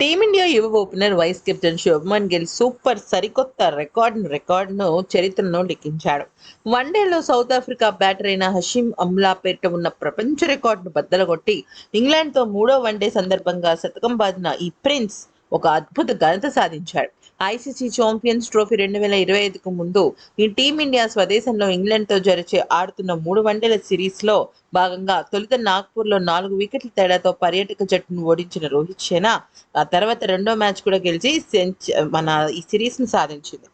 Team India యువ opener vice captain Shubman Gill super సరికొత్త record రికార్డును చరిత్రను లిఖించాడు వన్డేలో సౌత్ ఆఫ్రికా బ్యాటర్ అయిన హషీం అమ్లా పేరిట ఉన్న ప్రపంచ రికార్డును బద్దలగొట్టి ఇంగ్లాండ్తో మూడో వన్డే సందర్భంగా శతకం బాదిన ఈ ప్రిన్స్ ఒక అద్భుత ఘనత సాధించాడు. ఐసీసీ ఛాంపియన్స్ ట్రోఫీ రెండు వేల ఇరవై ఐదుకు ముందు ఈ టీమిండియా స్వదేశంలో ఇంగ్లాండ్తో జరిచే ఆడుతున్న మూడు వన్డేల సిరీస్లో భాగంగా తొలుత నాగ్పూర్లో నాలుగు వికెట్ల తేడాతో పర్యాటక జట్టును ఓడించిన రోహిత్ శర్మ ఆ తర్వాత రెండో మ్యాచ్ కూడా గెలిచి సెంచ మన ఈ సిరీస్ను సాధించింది.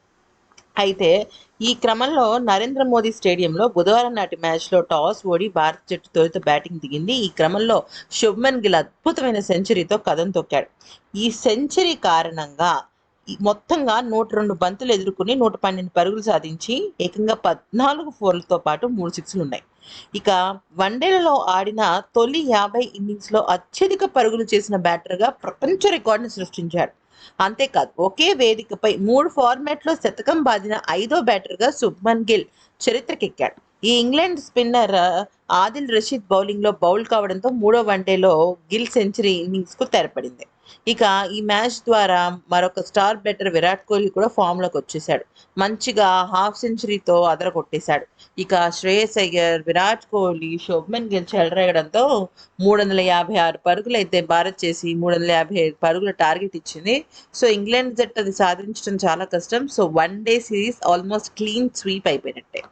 అయితే ఈ క్రమంలో నరేంద్ర మోదీ స్టేడియంలో బుధవారం నాటి మ్యాచ్లో టాస్ ఓడి భారత జట్టు తొలుత బ్యాటింగ్ దిగింది. ఈ క్రమంలో శుభ్మన్ గిల్ అద్భుతమైన సెంచరీతో కథం తొక్కాడు. ఈ సెంచరీ కారణంగా మొత్తంగా నూట రెండు బంతులు ఎదుర్కొని నూట పన్నెండు పరుగులు సాధించి ఏకంగా పద్నాలుగు ఫోర్లతో పాటు మూడు సిక్స్లు ఉన్నాయి. ఇక వన్డేలలో ఆడిన తొలి యాభై ఇన్నింగ్స్లో అత్యధిక పరుగులు చేసిన బ్యాటర్గా ప్రపంచ రికార్డును సృష్టించాడు. అంతేకాదు ఒకే వేదికపై మూడు ఫార్మాట్లో శతకం బాదిన ఐదో బ్యాటర్గా శుభ్మన్ గిల్ చరిత్రకెక్కాడు. ఈ ఇంగ్లాండ్ స్పిన్నర్ ఆదిల్ రషీద్ బౌలింగ్లో బౌల్ కావడంతో మూడో వన్డేలో గిల్ సెంచరీ ఇన్నింగ్స్కు తెరపడింది. ఇక ఈ మ్యాచ్ ద్వారా మరొక స్టార్ బెటర్ విరాట్ కోహ్లీ కూడా ఫామ్లోకి వచ్చేసాడు మంచిగా హాఫ్ సెంచరీతో అదరగొట్టేశాడు. ఇక శ్రేయస్ అయ్యర్ విరాట్ కోహ్లీ శుభ్మన్ గిల్ చెలరేగడంతో మూడు వందల యాభై ఆరు పరుగులు అయితే భారత్ చేసి మూడు వందల యాభై ఐదు పరుగుల టార్గెట్ ఇచ్చింది. సో ఇంగ్లాండ్ జట్టు అది సాధించడం చాలా కష్టం. So one day series almost clean sweep అయిపోయినట్టే.